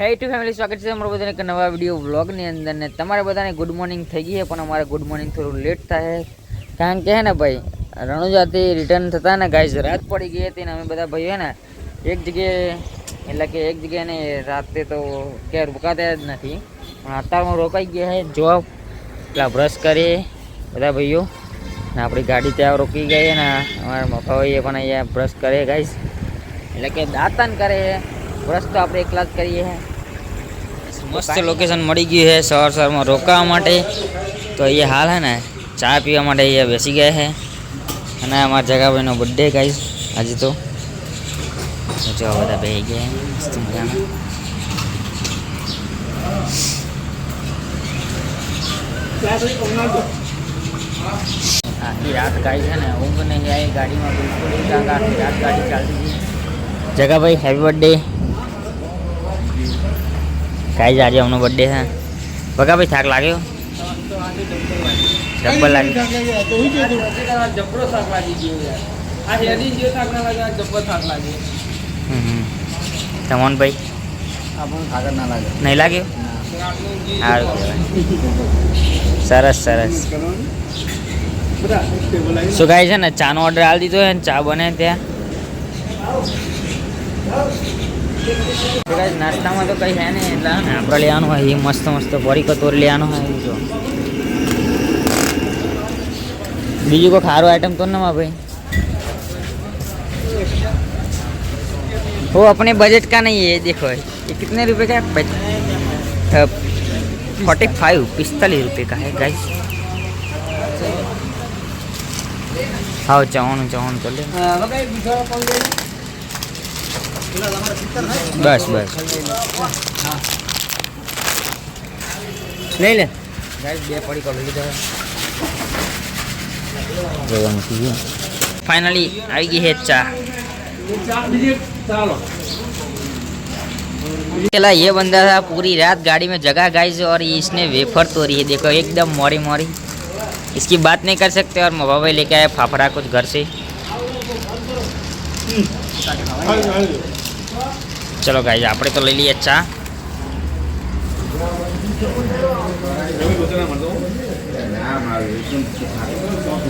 હે two family સ્વાગત છે અમારા બધાને એક નવા વીડિયો વ્લોગની અંદર ને તમારે બધાને ગુડ મોર્નિંગ થઈ ગઈ છે, પણ અમારે ગુડ મોર્નિંગ થોડું લેટ થાય કારણ કે હે ને ભાઈ, રણુજાથી રિટર્ન થતા ને ગાય રાત પડી ગઈ હતી ને અમે બધા ભાઈઓ ને, એક જગ્યાએ, એટલે કે એક જગ્યાએ ને રાતે તો ક્યાંય રોકાતા જ નથી. પણ અત્યારમાં રોકાઈ ગયા છે જોબ પેલા બ્રશ કરીએ, બધા ભાઈઓ. ને આપણી ગાડી ત્યાં રોકી ગઈ ને, અમારા મફા ભાઈએ પણ અહીંયા બ્રશ કરે ગાઈશ એટલે કે દાંતન કરે બ્રશ તો આપણે એકલા જ કરીએ છીએ મસ્ત લોકેશન મળી ગયું છે સવાર સવારમાં રોકાવા માટે તો અહીંયા હાલ હે ને ચા પીવા માટે અહીંયા બેસી ગયા છે અને અમારા જગાભાઈનો બર્થડે ગાઈસ આજે તો તો જો બધા બેસી ગયા છે, મસ્ત મજાના આખી રાત ગાડી છે ને ઊંઘ નહીં આવી ગાડીમાં બિલકુલ નહીં કારણ કે આખી રાત ગાડી ચાલતી હતી જગાભાઈ હેપી બર્થડે જ આજે અમનો બર્થડે છે બગા ભાઈ, થાક લાગ્યો? ડબ્બલ લાગ્યો. તમોન ભાઈ? નહીં લાગ્યો? સારું સરસ સરસ. શું કાંઈ છે ને? ચાનો ઓર્ડર આપી દીધો છે ચા બને ત્યાં? તો guys, નાસ્તામાં તો કંઈ છે નહીં એટલે હે ને આપણે લેવાનું હોય એ મસ્ત મસ્ત પરી કતોરી લેવાનું હોય એ જો બીજું કોઈ ખારું આઈટમ તો ના ભાઈ वो अपने बजट का नहीं है देखो ये कितने रुपए का है फोर्टी फाइव पिस्तालीस रुपये का है गाइस हाँ चौवन चौवन कर ले बस बस नहीं ले गाइस બે પડી કરી લીધો જોવાનું કીધું ફાઇનલી આવી ગઈ है ચા ચાલો चला ये बंदा था पूरी रात गाड़ी में जगह गाइस और ये इसने वेफर तोड़ी है देखो एकदम मोरी मोरी इसकी बात नहीं कर सकते और मोबा भाई लेके आए फाफड़ा कुछ घर से ચલો ગાઈ આપણે તો લઈ લઈએ ચા.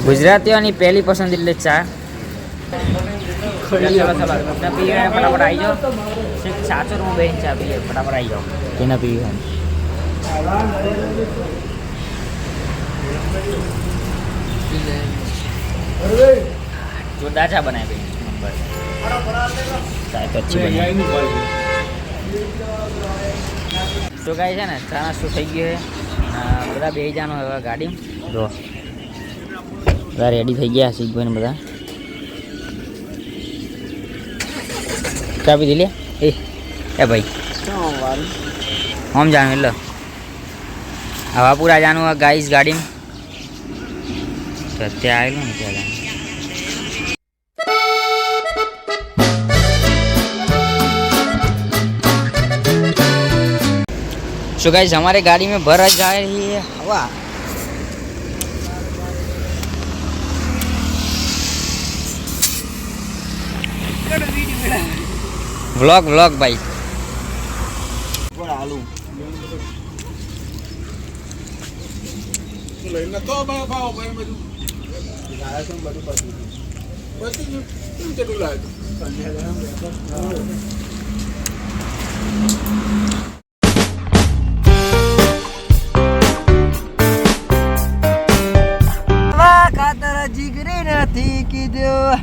ગુજરાતીઓની પહેલી પસંદ એટલે ચા. ફટાફટ આવી જાઓ. સાચો રૂમ બેન ચા પીએ ફટાફટ આવી જાઓ. કેના પીવી જોરદાર ચા બનાવી નંબર સાહેબ પછી તો ગાય છે ને ચા નાસ્તો થઈ ગયો છે? બધા બે જવાનો હવે ગાડી. જો, બધા રેડી થઈ ગયા શીખભાઈને બધા. ચા પી લે. એ એ ભાઈ. આમ જાણું એટલે. હવાપુરા જાણું ગાઈસ ગાડી તો અત્યારે આવેલું ને ત્યાં सो गाइज़ हमारे गाड़ी में भर जा रही है हवा व्लॉग व्लॉग भाई જીગરી નથી કીધું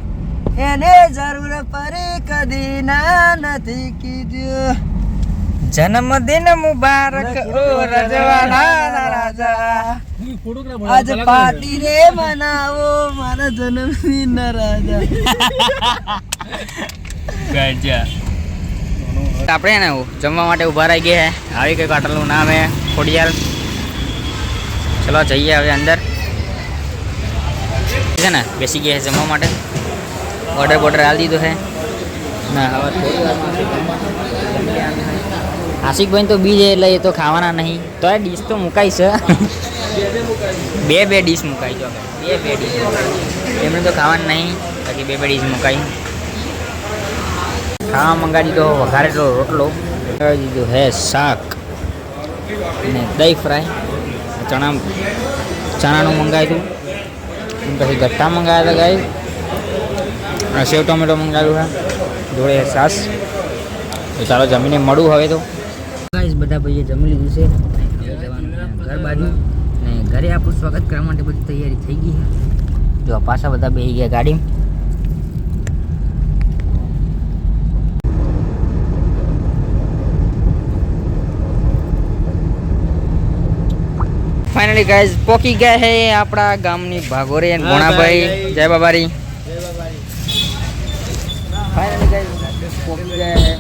એને જરૂર પડી કદી ના નથી કીધું જન્મદિન મુબારક ઓ રજવાડા રાજા આજ પાર્ટી રે મનાવો મારા જન્મદિન ના રાજા ગજા આપણે ને જમવા માટે ઊભા રહી ગયા છે આવી ગઈ હોટલનું નામ હે ખોડિયાર ચલો જઈએ હવે અંદર છે ને, બેસી ગયા છે જમવા માટે. ઓર્ડર બોર્ડર આવી દીધો છે. ના હવે. આશિકભાઈ તો બીજ એટલે એ તો ખાવાના નહીં. તો એ ડીશ તો મુકાઈ છે. બે બે ડીશ મુકાઈ જો બે બે ડીશ એમને તો ખાવાનું નહીં, બાકી બે બે ડીશ મુકાઈ. ખાવા મંગાડી તો વઘારેલો રોટલો. દીધું હે શાક અને દહીં ફ્રાય. ચણા ચણાનું મંગાવ્યું પછી ગટ્ટા મંગાવ્યા હતા ગાય અને સેવ ટોમેટો મંગાવ્યું હા જોડે સાસ. ચાલો જમીને મળું હવે તો. ગાઈસ, બધા ભાઈએ જમી લીધું છે. ઘર બાજુ. ને ઘરે આપણું સ્વાગત કરવા માટે બધી તૈયારી થઈ ગઈ જો પાછા બધા બેસી ગયા ગાડી. ફાઇનલી ગાઈઝ પોકી ગયા હે આપણા ગામની ભાગોરે અને ગુણાભાઈ જય બાબારી. ફાઇનલી ગાઈઝ પોકી ગયા હે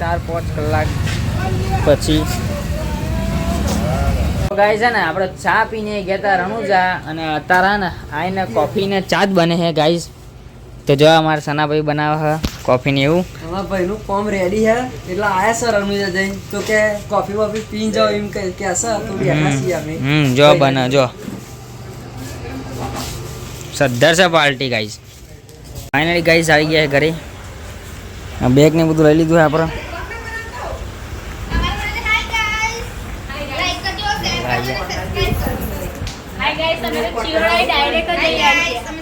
ચાર પાંચ કલાક પછી. ગાય છે ને આપણે ચા પીને ગયા હતા રણુજા અને અત્યારે ને આઈને કોફી ને ચા જ બને છે ગાઈઝ તો જો અમારા સનાભાઈ બનાવે છે કોફી ને એવું અમારા ભાઈનું કોમ રેડી હે એટલે આયા સર રણુજા જઈને તો કે કોફી વોફી પીને જાઓ એમ કે કે સર તો બેઠા છીએ અમે હમ જો બને જો સદ્ધર છે પાર્ટી ગાઈઝ ફાઇનલી ગાઈઝ આવી ગયા છે ઘરે આ બેગ ને બધું લઈ લીધું છે આપણે હાય ગાઈસ તમે તો ચીવડાઈ ડાયરેક્ટ જ જઈ આવી તમે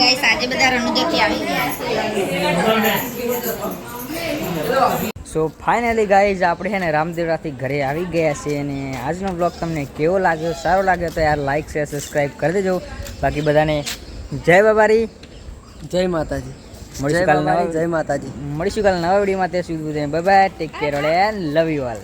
ગાઈસ આજે બધા રણુજાથી આવી ગયા સો ફાઇનલી ગાઈઝ આપણે છે ને રામદેવરાથી ઘરે આવી ગયા છીએ અને આજનો બ્લોગ તમને કેવો લાગ્યો સારો લાગ્યો તો યાર લાઈક શેર સબસ્ક્રાઈબ કરી દેજો. બાકી બધાને જય બાબારી. જય માતાજી. મળીશું જય કાલે નવા જય માતાજી. મળીશું કાલ નવા વિડીયોમાં. તે સુધી bye bye take care love you all